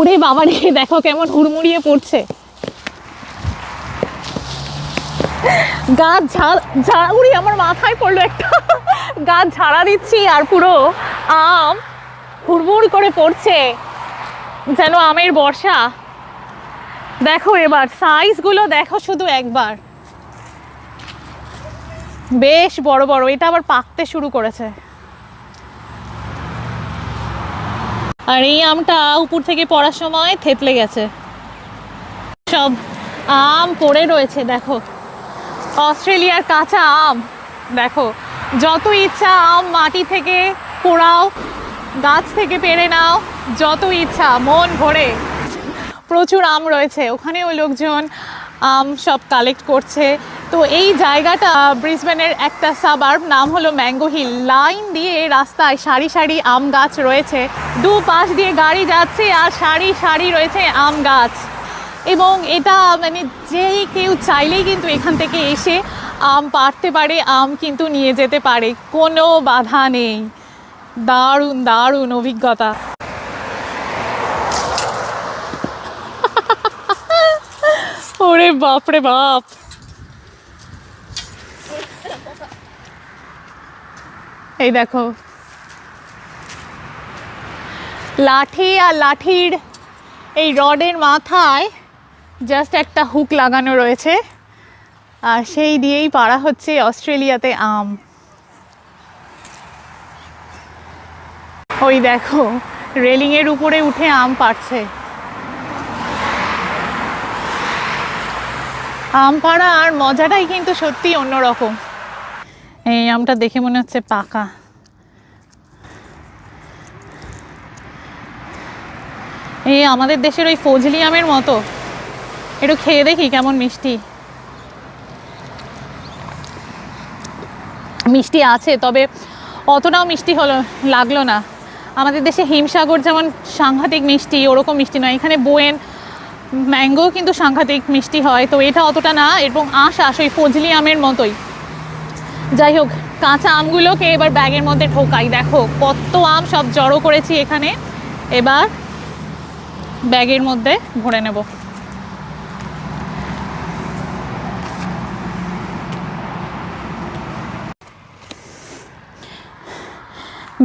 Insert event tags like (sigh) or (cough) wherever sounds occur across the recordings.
ওরে বাবা রে, দেখো কেমন হুড়মুড়িয়ে পড়ছে। গাছ ঝাড় ঝাড়, উড়ি, আমার মাথায় পড়ল একটা। গাছ ঝাড়া দিচ্ছি আর পুরো আম হুড়মুড় করে পড়ছে, যেন আমের বর্ষা। দেখো এবার সাইজগুলো দেখো শুধু একবার। বেশ বড় বড়, এটা আবার পাকতে শুরু করেছে। আর এই আমটা উপর থেকে পড়ার সময় থেতলে গেছে। সব আম পড়ে রয়েছে, দেখো। অস্ট্রেলিয়ার কাঁচা আম, দেখো। যত ইচ্ছা আম মাটি থেকে পোড়াও, গাছ থেকে পেড়ে নাও, যত ইচ্ছা মন ভরে। প্রচুর আম রয়েছে। ওখানেও লোকজন আম সব কালেক্ট করছে। তো এই জায়গাটা ব্রিসবেনের একটা সাবার্ব নাম হলো ম্যাঙ্গো হিল লাইন দিয়ে রাস্তায় সারি সারি আম গাছ রয়েছে। দু পাশ দিয়ে গাড়ি যাচ্ছে আর সারি সারি রয়েছে আম গাছ। এবং এটা মানে যেই কেউ চাইলেই কিন্তু এখান থেকে এসে আম পাড়তে পারে, আম কিন্তু নিয়ে যেতে পারে। কোনো বাধা নেই। দারুণ দারুণ অভিজ্ঞতা। (laughs) ওরে বাপরে বাপ! এই দেখো। লাঠি আর লাঠির এই রডের মাথায় জাস্ট একটা হুক লাগানো রয়েছে। আর সেই দিয়েই পাড়া হচ্ছে অস্ট্রেলিয়াতে আম। ওই দেখো রেলিংয়ের উপরে উঠে আম পাড়ছে। আম পাড়া আর মজাটাই কিন্তু সত্যি অন্যরকম। এই আমটা দেখে মনে হচ্ছে পাকা। এই আমাদের দেশের ওই ফজলি আমের মতো। একটু খেয়ে দেখি কেমন মিষ্টি। মিষ্টি আছে, তবে অতটাও মিষ্টি হলো, লাগল না। আমাদের দেশে হিমসাগর যেমন সাংঘাতিক মিষ্টি, ওরকম মিষ্টি নয়। এখানে বোয়েন ম্যাঙ্গো কিন্তু সাংঘাতিক মিষ্টি হয়, তো এটা অতটা না, এবং আশ আশ ওই ফজলি আমের মতোই। যাই হোক, কাঁচা আমগুলোকে এবার ব্যাগের মধ্যে ঢোকাই। দেখো, কত আম সব জড়ো করেছি এখানে। এবার ব্যাগের মধ্যে ভরে নেব।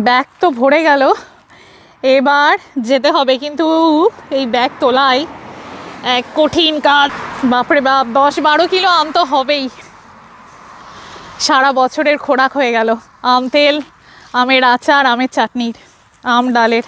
ব্যাগ তো ভরে গেল। এবার যেতে হবে কিন্তু এই ব্যাগ তোলাই এক কঠিন কাজ। বাপরে বাপ, দশ বারো কিলো আম তো হবেই। সারা বছরের খোরাক হয়ে গেল। আম তেল আমের আচার আমের চাটনির আম ডালের।